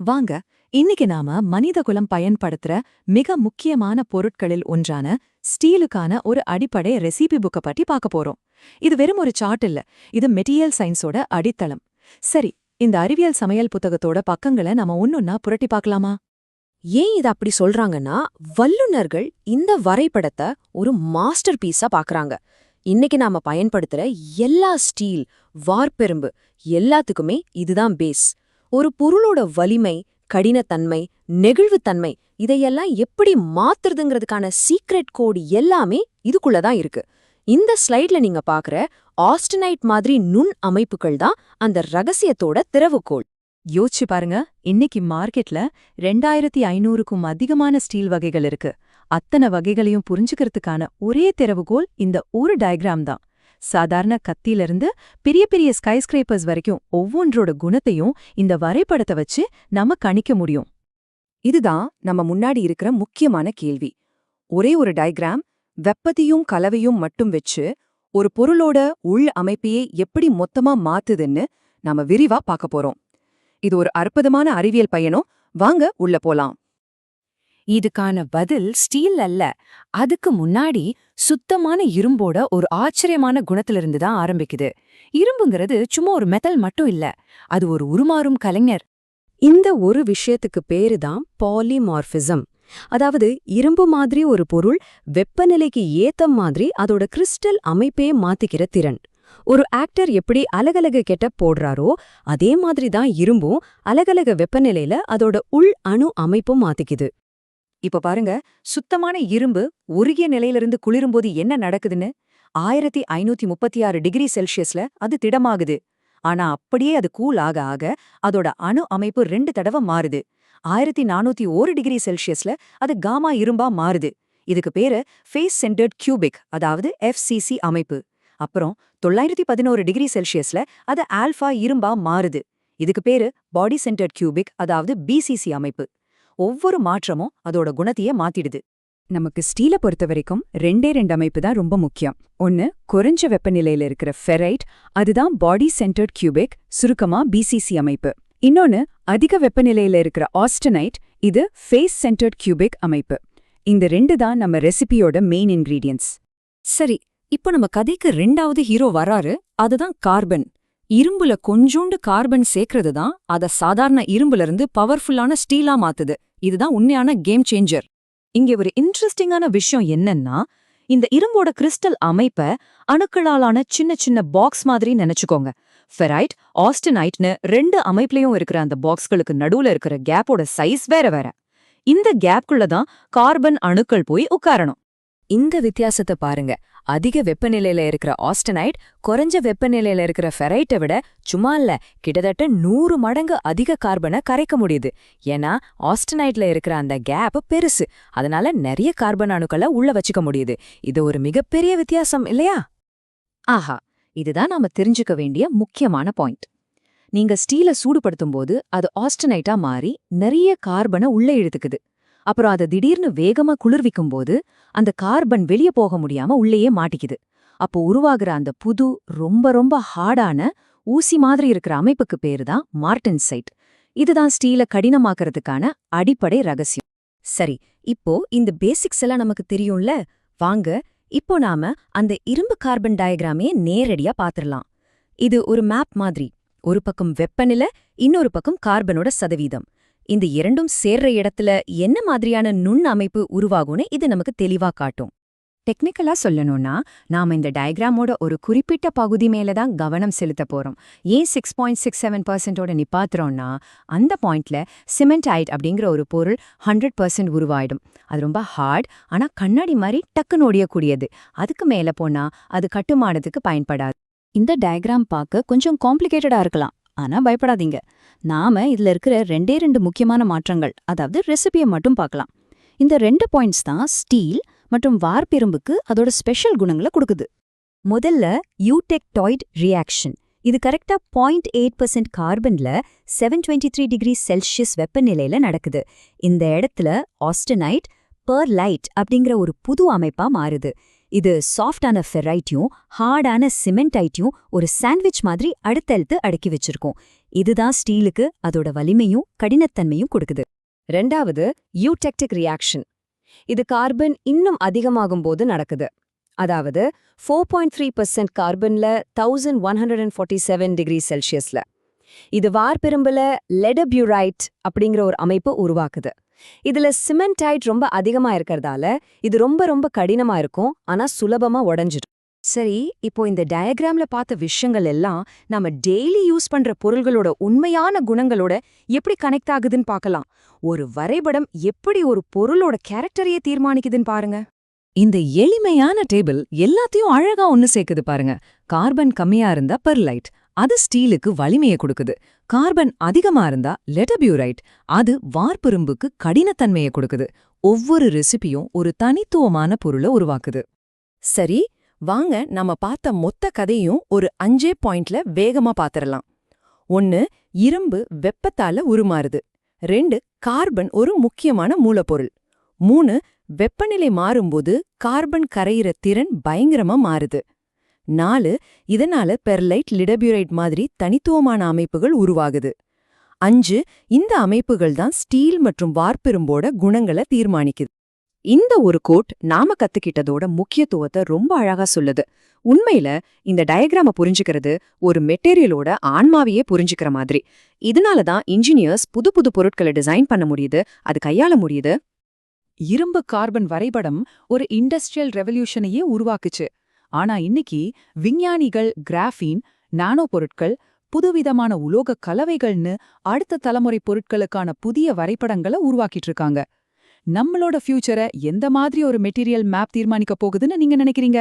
வாங்க இன்னைக்கு நாம மனிதகுலம் பயன்படுத்துற மிக முக்கியமான பொருட்களில் ஒன்றான ஸ்டீலுக்கான ஒரு அடிப்படை ரெசிபி புக்க பற்றி பார்க்க போறோம். இது வெறும் ஒரு சார்ட் இல்ல இது மெட்டீரியல் சயின்ஸோட அடித்தளம். சரி இந்த அறிவியல் சமையல் புத்தகத்தோட பக்கங்களை நாம ஒன்னொன்னா புரட்டி பார்க்கலாமா? ஏன் இத அப்படி சொல்றாங்கன்னா வல்லுனர்கள் இந்த வரைபடத்தை ஒரு மாஸ்டர் பீஸா பாக்குறாங்க இன்னைக்கு நாம பயன்படுத்துற எல்லா ஸ்டீல் வார்ப்பெரும்பு எல்லாத்துக்குமே இதுதான் பேஸ் ஒரு பொருளோட வலிமை கடினத்தன்மை நெகிழ்வுத்தன்மை இதையெல்லாம் எப்படி மாத்துறதுங்கிறதுக்கான சீக்ரெட் கோடு எல்லாமே இதுக்குள்ளதான் இருக்கு. இந்த ஸ்லைட்ல நீங்க பாக்குற ஆஸ்டனைட் மாதிரி நுண் அமைப்புகள் தான் அந்த ரகசியத்தோட திறவுகோள். யோசிச்சு பாருங்க இன்னைக்கு மார்க்கெட்ல ரெண்டாயிரத்தி ஐநூறுக்கும் அதிகமான ஸ்டீல் வகைகள் இருக்கு. அத்தனை வகைகளையும் புரிஞ்சுக்கிறதுக்கான ஒரே திறவுகோல் இந்த ஒரு டயக்ராம் தான். சாதாரண கத்தியிலிருந்து பெரிய பெரிய ஸ்கைஸ்கிரேப்பர்ஸ் வரைக்கும் ஒவ்வொன்றோட குணத்தையும் இந்த வரைபடத்தை வச்சு நம்ம கணிக்க முடியும். இதுதான் நம்ம முன்னாடி இருக்கிற முக்கியமான கேள்வி. ஒரே ஒரு டயக்ராம் வெப்பத்தையும் கலவையும் மட்டும் வச்சு ஒரு பொருளோட உள் அமைப்பையே எப்படி மொத்தமா மாத்துதுன்னு நாம விரிவா பார்க்க போறோம். இது ஒரு அற்புதமான அறிவியல் பயணம். வாங்க உள்ள போலாம். இதுக்கான பதில் ஸ்டீல் அல்ல. அதுக்கு முன்னாடி சுத்தமான இரும்போட ஒரு ஆச்சரியமான குணத்திலிருந்து தான் ஆரம்பிக்குது. இரும்புங்கிறது சும்மா ஒரு மெத்தல் மட்டும் இல்ல அது ஒரு உருமாறும் கலைஞர். இந்த ஒரு விஷயத்துக்கு பேரு தான் பாலிமார்பிசம். அதாவது இரும்பு மாதிரி ஒரு பொருள் வெப்பநிலைக்கு ஏத்த மாதிரி அதோட கிறிஸ்டல் அமைப்பே மாத்திக்கிற திறன். ஒரு ஆக்டர் எப்படி அலகலக கெட்ட போடுறாரோ அதே மாதிரி தான் இரும்பும் அலகலக வெப்பநிலையில அதோட உள் அணு அமைப்பும் மாத்திக்குது. இப்ப பாருங்க சுத்தமான இரும்பு உருகிய நிலையிலிருந்து குளிரும்போது என்ன நடக்குதுன்னு? ஆயிரத்தி ஐநூத்தி முப்பத்தி ஆறு டிகிரி செல்சியஸ்ல அது திடமாகுது. ஆனா அப்படியே அது கூல் ஆக ஆக அதோட அணு அமைப்பு ரெண்டு தடவை மாறுது. ஆயிரத்தி நானூத்தி ஒரு டிகிரி செல்சியஸ்ல அது காமா இரும்பா மாறுது. இதுக்கு பேரு ஃபேஸ் சென்டர்ட் கியூபிக் அதாவது எஃப்சிசி அமைப்பு. அப்புறம் தொள்ளாயிரத்தி பதினோரு டிகிரி செல்சியஸ்ல அது ஆல்ஃபா இரும்பா மாறுது. இதுக்கு பேரு பாடி சென்டர்ட் கியூபிக் அதாவது பிசிசி அமைப்பு. ஒவ்வொரு மாற்றமும் அதோட குணத்தையே மாத்திடுது. நமக்கு ஸ்டீலை பொறுத்த வரைக்கும் ரெண்டே ரெண்டு அமைப்பு தான் ரொம்ப முக்கியம். ஒன்னு குறைஞ்ச வெப்பநிலையில இருக்கிற ஃபெரைட் அதுதான் பாடி சென்டர்ட் கியூபிக் சுருக்கமா பிசிசி அமைப்பு. இன்னொன்னு அதிக வெப்பநிலையில இருக்கிற ஆஸ்டனைட் இது ஃபேஸ் சென்டர்ட் கியூபிக் அமைப்பு. இந்த ரெண்டு தான் நம்ம ரெசிபியோட மெயின் இன்கிரீடியன்ஸ் சரி இப்போ நம்ம கதைக்கு ரெண்டாவது ஹீரோ வராரு அதுதான் கார்பன். இரும்புல கொஞ்சோண்டு கார்பன் சேர்க்கறது தான் அத சாதாரண இரும்புல இருந்து பவர்ஃபுல்லான ஸ்டீலா மாத்துது. இதுதான் உண்மையான கேம் சேஞ்சர் இங்க ஒரு இன்ட்ரெஸ்டிங்கான விஷயம் என்னன்னா இந்த இரும்போட கிறிஸ்டல் அமைப்ப அணுக்களாலான சின்ன சின்ன பாக்ஸ் மாதிரி நினைச்சுக்கோங்க. ஃபெரைட் ஆஸ்டனைட்னு ரெண்டு அமைப்புலயும் இருக்கிற அந்த பாக்ஸ்களுக்கு நடுவுல இருக்கிற கேப்போட சைஸ் வேற வேற. இந்த கேப்குள்ள தான் கார்பன் அணுக்கள் போய் உட்காரணும். இந்த வித்தியாசத்தை பாருங்க. அதிக வெப்பநிலையில இருக்கிற ஆஸ்டனைட் குறைஞ்ச வெப்பநிலையில இருக்கிற ஃபெரைட்டை விட சும்மா இல்ல கிட்டத்தட்ட நூறு மடங்கு அதிக கார்பனை கரைக்க முடியுது. ஏன்னா ஆஸ்டனைட்ல இருக்கிற அந்த கேப் பெருசு. அதனால நிறைய கார்பன் அணுக்களை உள்ள வச்சுக்க முடியுது. இது ஒரு மிகப்பெரிய வித்தியாசம் இல்லையா? ஆஹா இதுதான் நாம தெரிஞ்சுக்க வேண்டிய முக்கியமான பாயிண்ட். நீங்க ஸ்டீலை சூடுபடுத்தும் போது அது ஆஸ்டனைட்டா மாறி நிறைய கார்பனை உள்ள இழுத்துக்குது. அப்புறம் அதை திடீர்னு வேகமா குளிர்விக்கும் போது அந்த கார்பன் வெளிய போக முடியாம உள்ளேயே மாட்டிக்குது. அப்போ உருவாகிற அந்த புது ரொம்ப ரொம்ப ஹார்டான ஊசி மாதிரி இருக்கிற அமைப்புக்கு பேரு தான் மார்டன்சைட். இதுதான் ஸ்டீலை கடினமாக்கறதுக்கான அடிப்படை ரகசியம். சரி இப்போ இந்த பேசிக்ஸ் எல்லாம் நமக்கு தெரியும்ல? வாங்க இப்போ நாம அந்த இரும்பு கார்பன் டயக்ராமையே நேரடியா பாத்திரலாம். இது ஒரு மேப் மாதிரி. ஒரு பக்கம் வெப்பநிலை இன்னொரு பக்கம் கார்பனோட சதவீதம். இந்த இரண்டும் சேர்ற இடத்துல என்ன மாதிரியான நுண் அமைப்பு உருவாகும்னு இது நமக்கு தெளிவா காட்டும். டெக்னிக்கலா சொல்லணும்னா நாம இந்த டயக்ராமோட ஒரு குறிப்பிட்ட பகுதி மேல தான் கவனம் செலுத்த போறோம். ஏன் சிக்ஸ் பாயிண்ட் சிக்ஸ் செவன் பர்சன்டோட நிப்பாத்துறோம்னா அந்த பாயிண்ட்ல சிமெண்ட் ஐட் அப்படிங்கிற ஒரு பொருள் ஹண்ட்ரட் பர்சன்ட் உருவாயிடும். அது ரொம்ப ஹார்ட் ஆனா கண்ணாடி மாதிரி டக்குன்னு ஒடியக்கூடியது. அதுக்கு மேல போனா அது கட்டுமானத்துக்கு பயன்படாது. இந்த டயக்ராம் பார்க்க கொஞ்சம் காம்ப்ளிகேட்டடா இருக்கலாம். ஆனா பயப்படாதீங்க. நாம இதுல இருக்கிற ரெண்டே ரெண்டு முக்கியமான மாற்றங்கள் அதாவது ரெசிபியை மட்டும் பார்க்கலாம். இந்த ரெண்டு பாயிண்ட்ஸ் தான் ஸ்டீல் மற்றும் வார்ப்பெரும்புக்கு அதோட ஸ்பெஷல் குணங்களை கொடுக்குது. முதல்ல யூடெக்டாய்ட் ரியாக்ஷன் இது கரெக்டா point eight percent கார்பன்ல seven twenty three degree celsius வெப்பநிலையில நடக்குது. இந்த இடத்துல ஆஸ்டனைட் பெர்லைட் அப்படிங்கிற ஒரு புது அமைப்பா மாறுது. இது சாஃப்டான ஃபெரைட்டியும் ஹார்டான சிமெண்டைட்டையும் ஒரு சாண்ட்விச் மாதிரி அடுத்தடுத்து அடுக்கி வச்சிருக்கோம். இதுதான் ஸ்டீலுக்கு அதோட வலிமையும் கடினத்தன்மையும் கொடுக்குது. ரெண்டாவது யூடெக்டிக் ரியாக்ஷன் இது கார்பன் இன்னும் அதிகமாகும் போது நடக்குது. அதாவது four point three percent கார்பன்ல thousand one hundred and forty seven degree செல்சியஸ்ல இது வார்பெரும்புல லெடபியூரைட் அப்படிங்கிற ஒரு அமைப்பு உருவாக்குது. இதுல சிமெண்டைட் ரொம்ப அதிகமா இருக்கறதால இது ரொம்ப ரொம்ப கடினமா இருக்கும். ஆனா சுலபமா உடஞ்சிடும். சரி இப்போ இந்த டயக்ராம்ல பார்த்த விஷயங்கள் எல்லாம் நாம டெய்லி யூஸ் பண்ற பொருள்களோட உண்மையான குணங்களோட எப்படி கனெக்ட் ஆகுதுன்னு பார்க்கலாம். ஒரு வரைபடம் எப்படி ஒரு பொருளோட கேரக்டரையே தீர்மானிக்குதுன்னு பாருங்க. இந்த எளிமையான டேபிள் எல்லாத்தையும் அழகா ஒன்னு சேர்க்குது பாருங்க. கார்பன் கம்மியா இருந்தா பெர்லைட் அது ஸ்டீலுக்கு வலிமையை கொடுக்குது. கார்பன் அதிகமா இருந்தா லெட்டபியூரைட் அது வார்ப்புரும்புக்கு கடினத்தன்மையை கொடுக்குது. ஒவ்வொரு ரெசிபியும் ஒரு தனித்துவமான பொருளை உருவாக்குது. சரி வாங்க நம்ம பார்த்த மொத்த கதையும் ஒரு அஞ்சே பாயிண்ட்ல வேகமா பாத்திரலாம். ஒன்னு இரும்பு வெப்பத்தால உருமாறுது. ரெண்டு கார்பன் ஒரு முக்கியமான மூலப்பொருள். மூணு வெப்பநிலை மாறும்போது கார்பன் கரையிற திறன் பயங்கரமா மாறுது. நாலு இதனால பெர்லைட் லிடபியூரைட் மாதிரி தனித்துவமான அமைப்புகள் உருவாகுது. அஞ்சு இந்த அமைப்புகள் தான் ஸ்டீல் மற்றும் வார்ப்பிரும்போட குணங்களை தீர்மானிக்குது. இந்த ஒரு கோட் நாம கத்துக்கிட்டதோட முக்கியத்துவத்தை ரொம்ப அழகா சொல்லுது. உண்மையில இந்த டயக்ராம புரிஞ்சுக்கிறது ஒரு மெட்டீரியலோட ஆன்மாவையே புரிஞ்சுக்கிற மாதிரி. இதனால தான் இன்ஜினியர்ஸ் புது புது பொருட்களை டிசைன் பண்ண முடியுது அது கையாள முடியுது. இரும்பு கார்பன் வரைபடம் ஒரு இண்டஸ்ட்ரியல் ரெவல்யூஷனையே உருவாக்குச்சு. ஆனா இன்னைக்கு விஞ்ஞானிகள் கிராஃபீன் நானோ பொருட்கள் புதுவிதமான உலோக கலவைகள்னு அடுத்த தலைமுறை பொருட்களுக்கான புதிய வரைபடங்களை உருவாக்கிட்டு இருக்காங்க நம்மளோட ஃபியூச்சரை எந்த மாதிரி ஒரு மெட்டீரியல் மேப் தீர்மானிக்க போகுதுன்னு நீங்க நினைக்கிறீங்க?